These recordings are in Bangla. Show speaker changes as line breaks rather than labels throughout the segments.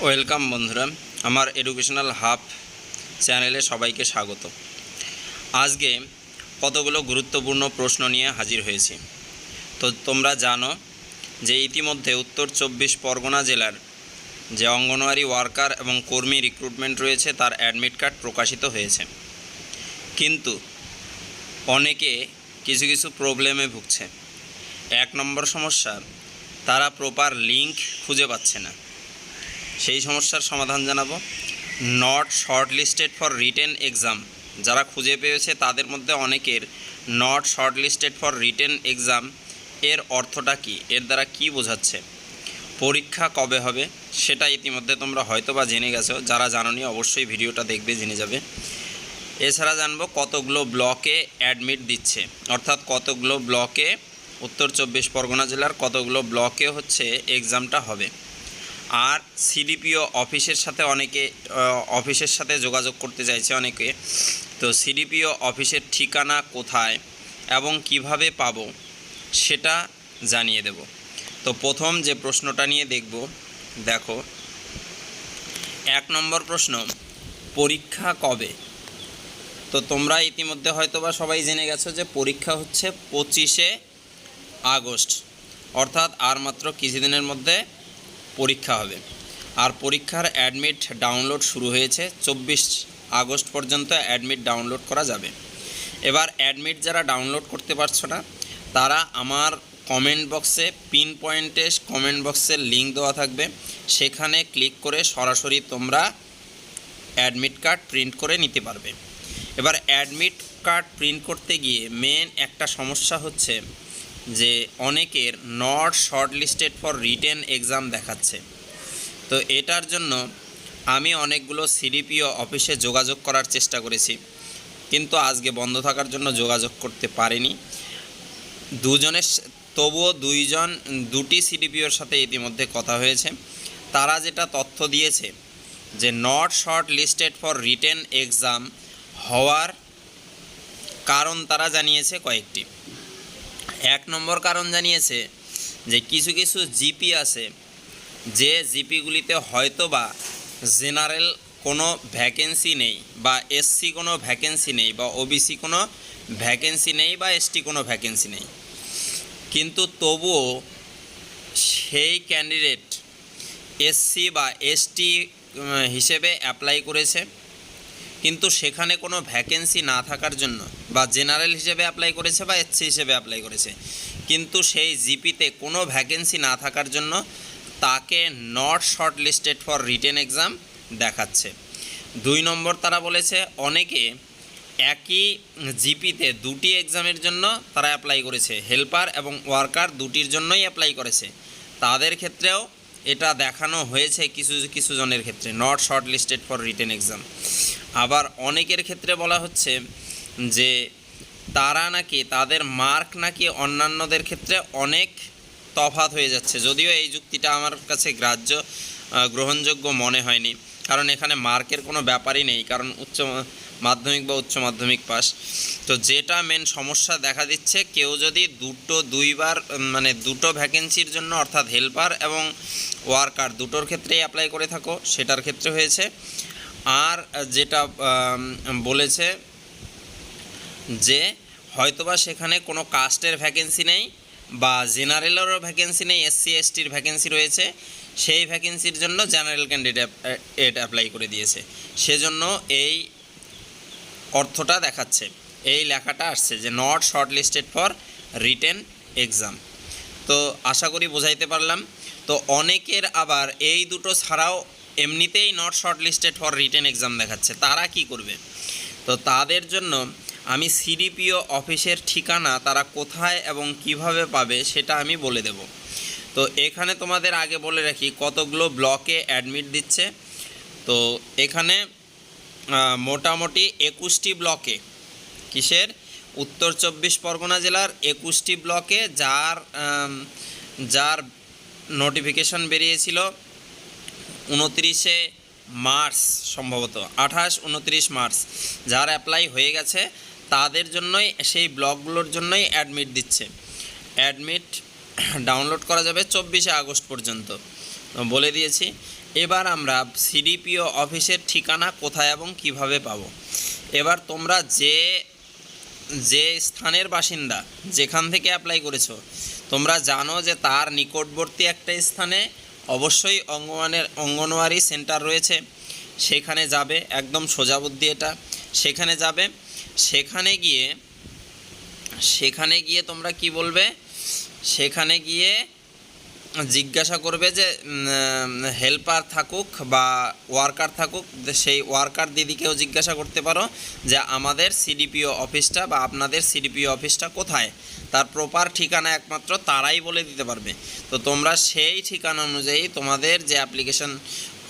ওয়েলকাম বন্ধুরা, আমার এডুকেশনাল হাব চ্যানেলে সবাইকে স্বাগত। আজকে কতগুলো গুরুত্বপূর্ণ প্রশ্ন নিয়ে হাজির হয়েছি। তো তোমরা জানো যে ইতিমধ্যে উত্তর চব্বিশ পরগনা জেলার যে অঙ্গনওয়াড়ি ওয়ার্কার এবং কর্মী রিক্রুটমেন্ট রয়েছে, তার অ্যাডমিট কার্ড প্রকাশিত হয়েছে। কিন্তু অনেকে কিছু কিছু প্রবলেমে ভুগছে। এক নম্বর সমস্যা, তারা প্রপার লিঙ্ক খুঁজে পাচ্ছে না। সেই সমস্যার সমাধান জানাব। Not shortlisted for written exam যারা খুঁজে পেয়েছে তাদের মধ্যে অনেকের not shortlisted for written exam এর অর্থটা কি? এর দ্বারা কি বোঝাচ্ছে? পরীক্ষা কবে হবে? সেটা ইতিমধ্যে তোমরা হয়তো বা জেনে গেছো। যারা জানোনি অবশ্যই ভিডিওটা দেখবে, জেনে যাবে। এছাড়া জানব কতগুলো ব্লকে অ্যাডমিট দিচ্ছে। অর্থাৎ কতগুলো ব্লকে উত্তর চব্বিশ পরগনা জেলার কতগুলো ব্লকে হচ্ছে এক্সামটা হবে। আর সিডিপিও অফিসের সাথে অনেকে অফিসের সাথে যোগাযোগ করতে চাইছে অনেকে। তো সিডিপিও অফিসের ঠিকানা কোথায় এবং কীভাবে পাবো সেটা জানিয়ে দেব। তো প্রথম যে প্রশ্নটা নিয়ে দেখব, দেখো। এক নম্বর প্রশ্ন, পরীক্ষা কবে? তো তোমরা ইতিমধ্যে হয়তো বা সবাই জেনে গেছো যে পরীক্ষা হচ্ছে পঁচিশে আগস্ট। অর্থাৎ আর মাত্র কিছুদিনের মধ্যে পরীক্ষা হবে। আর পরীক্ষার অ্যাডমিট ডাউনলোড শুরু হয়েছে, চব্বিশ আগস্ট পর্যন্ত অ্যাডমিট ডাউনলোড করা যাবে। এবার অ্যাডমিট যারা ডাউনলোড করতে পারছ না, তারা আমার কমেন্ট বক্সে পিন পয়েন্টে কমেন্ট বক্সের লিঙ্ক দেওয়া থাকবে। সেখানে ক্লিক করে সরাসরি তোমরা অ্যাডমিট কার্ড প্রিন্ট করে নিতে পারবে। এবার অ্যাডমিট কার্ড প্রিন্ট করতে গিয়ে মেন একটা সমস্যা হচ্ছে যে অনেকের not shortlisted for written exam দেখাচ্ছে। তো এটার জন্য আমি অনেকগুলো সিডিপিও অফিসে যোগাযোগ করার চেষ্টা করেছি, কিন্তু আজকে বন্ধ থাকার জন্য যোগাযোগ করতে পারিনি। দুজনের তবুও দুইজন, দুটি সিডিপিওর সাথে ইতিমধ্যে কথা হয়েছে। তারা যেটা তথ্য দিয়েছে যে not shortlisted for written exam হওয়ার কারণ তারা জানিয়েছে কয়েকটি। এক নম্বর কারণ জানিয়েছে যে কিছু কিছু জিপি আছে, যে জিপিগুলিতে হয়তো বা জেনারেল কোনো ভ্যাকেন্সি নেই বা এসসি কোনো ভ্যাকেন্সি নেই বা ওবিসি কোনো ভ্যাকেন্সি নেই বা এসটি কোনো ভ্যাকেন্সি নেই। কিন্তু তবুও সেই ক্যান্ডিডেট এসসি বা এসটি হিসেবে অ্যাপ্লাই করেছে। কিন্তু সেখানে কোনো ভ্যাকেন্সি না থাকার জন্য বা জেনারেল হিসেবে অ্যাপ্লাই করেছে বা এসসি হিসেবে অ্যাপ্লাই করেছে। কিন্তু সেই জিপিতে কোনো ভ্যাকেন্সি না থাকার জন্য তাকে not shortlisted for written exam দেখাচ্ছে। দুই নম্বর তারা বলেছে, অনেকে একই জিপিতে দুটি এক্সামের জন্য তারা অ্যাপ্লাই করেছে। হেল্পার এবং ওয়ার্কার দুটির জন্যই অ্যাপ্লাই করেছে। তাদের ক্ষেত্রেও এটা দেখানো হয়েছে কিছু কিছু জনের ক্ষেত্রে not shortlisted for written exam আবার অনেকের ক্ষেত্রে বলা হচ্ছে যে তারা নাকি তাদের মার্ক নাকি অন্যান্যদের ক্ষেত্রে অনেক তফাত হয়ে যাচ্ছে। যদিও এই যুক্তিটা আমার কাছে গ্রাহ্য গ্রহণযোগ্য মনে হয়নি। কারণ এখানে মার্কের কোনো ব্যাপারই নেই, কারণ উচ্চ মাধ্যমিক বা উচ্চ মাধ্যমিক পাস। তো যেটা মেন সমস্যা দেখা দিচ্ছে, কেউ যদি দুটো, দুইবার মানে দুটো ভ্যাকেন্সির জন্য অর্থাৎ হেল্পার এবং ওয়ার্কার দুটোর ক্ষেত্রেই অ্যাপ্লাই করে থাকো, সেটার ক্ষেত্রে হয়েছে। আর যেটা বলেছে যে হয়তোবা সেখানে কোনো কাস্টের ভ্যাকেন্সি নেই বা জেনারেলেরও ভ্যাকেন্সি নেই, এসসি, এসটির ভ্যাকেন্সি রয়েছে, সেই ভ্যাকেন্সির জন্য জেনারেল ক্যান্ডিডেট অ্যাপ্লাই করে দিয়েছে। সেজন্য এই অর্থটা দেখাচ্ছে, এই লেখাটা আসছে যে not shortlisted for written exam তো আশা করি বোঝাইতে পারলাম। তো অনেকের আবার এই দুটো ছাড়াও এমনিতেই not shortlisted for written exam দেখাচ্ছে, তারা কি করবে? তো তাদের জন্য আমি সিডিপিও অফিসের ঠিকানা তারা কোথায় এবং কীভাবে পাবে সেটা আমি বলে দেব। তো এখানে তোমাদের আগে বলে রাখি, কতগুলো ব্লকে অ্যাডমিট দিচ্ছে। তো এখানে মোটামুটি একুশটি ব্লকে, কিসের? উত্তর চব্বিশ পরগনা জেলার একুশটি ব্লকে যার যার নোটিফিকেশন বেরিয়েছিল উনত্রিশে মার্চ সম্ভবত, আঠাশ, উনত্রিশ মার্চ, যার অ্যাপ্লাই হয়ে গেছে। তাদের জন্যই, সেই ব্লকগুলোর জন্যই অ্যাডমিট দিচ্ছে। অ্যাডমিট ডাউনলোড করা যাবে চব্বিশে আগস্ট পর্যন্ত। বলে দিয়েছি, এবার আমরা সিডিপিও অফিসের ঠিকানা কোথায় এবং কীভাবে পাবো? এবার তোমরা যে যে স্থানের বাসিন্দা যেখান থেকে অ্যাপ্লাই করেছ, তোমরা জানো যে তার নিকটবর্তী একটা স্থানে অবশ্যই অঙ্গনওয়ানের অঙ্গনওয়াড়ি সেন্টার রয়েছে। সেখানে যাবে, একদম সোজা বুদ্ধি এটা। সেখানে যাবে সেখানে গিয়ে সেখানে গিয়ে তোমরা কি বলবে? সেখানে গিয়ে জিজ্ঞাসা করবে যে হেল্পার থাকুক বা ওয়ার্কার থাকুক সেই ওয়ার্কার দিদিকেও জিজ্ঞাসা করতে পারো যে আমাদের সিডিপিও অফিসটা বা আপনাদের সিডিপিও অফিসটা কোথায়? তার প্রপার ঠিকানা একমাত্র তারাই বলে দিতে পারবে। তো তোমরা সেই ঠিকানা অনুযায়ী তোমাদের যে অ্যাপ্লিকেশন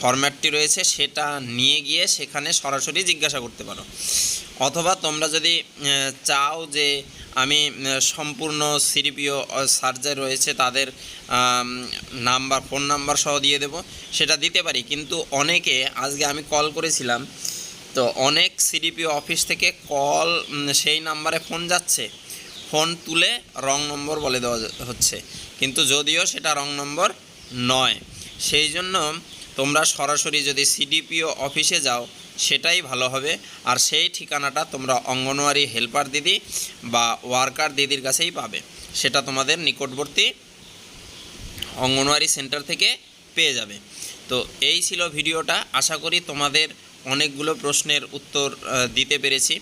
ফরম্যাটটি রয়েছে, সেটা নিয়ে গিয়ে সেখানে সরাসরি জিজ্ঞাসা করতে পারো। অথবা তোমরা যদি চাও যে আমি সম্পূর্ণ সিডিপিও সার্জার রয়েছে, তাদের নাম্বার, ফোন নাম্বার সহ দিয়ে দেব, সেটা দিতে পারি। কিন্তু অনেকে, আজকে আমি কল করেছিলাম, তো অনেক সিডিপিও অফিস থেকে কল সেই নাম্বারে ফোন যাচ্ছে। ফোন তুলে রং নম্বর বলে দেওয়া হচ্ছে। কিন্তু যদিও সেটা রং নম্বর নয়, সেই জন্য তোমরা সরাসরি যদি সিডিপিও অফিসে যাও, সেটাই ভালো হবে। আর সেই ঠিকানাটা তোমরা অঙ্গনওয়াড়ি হেল্পার দিদি বা ওয়ার্কার দিদির কাছেই পাবে। সেটা তোমাদের নিকটবর্তী অঙ্গনওয়াড়ি সেন্টার থেকে পেয়ে যাবে। তো এই ছিল ভিডিওটা। আশা করি তোমাদের অনেকগুলো প্রশ্নের উত্তর দিতে পেরেছি।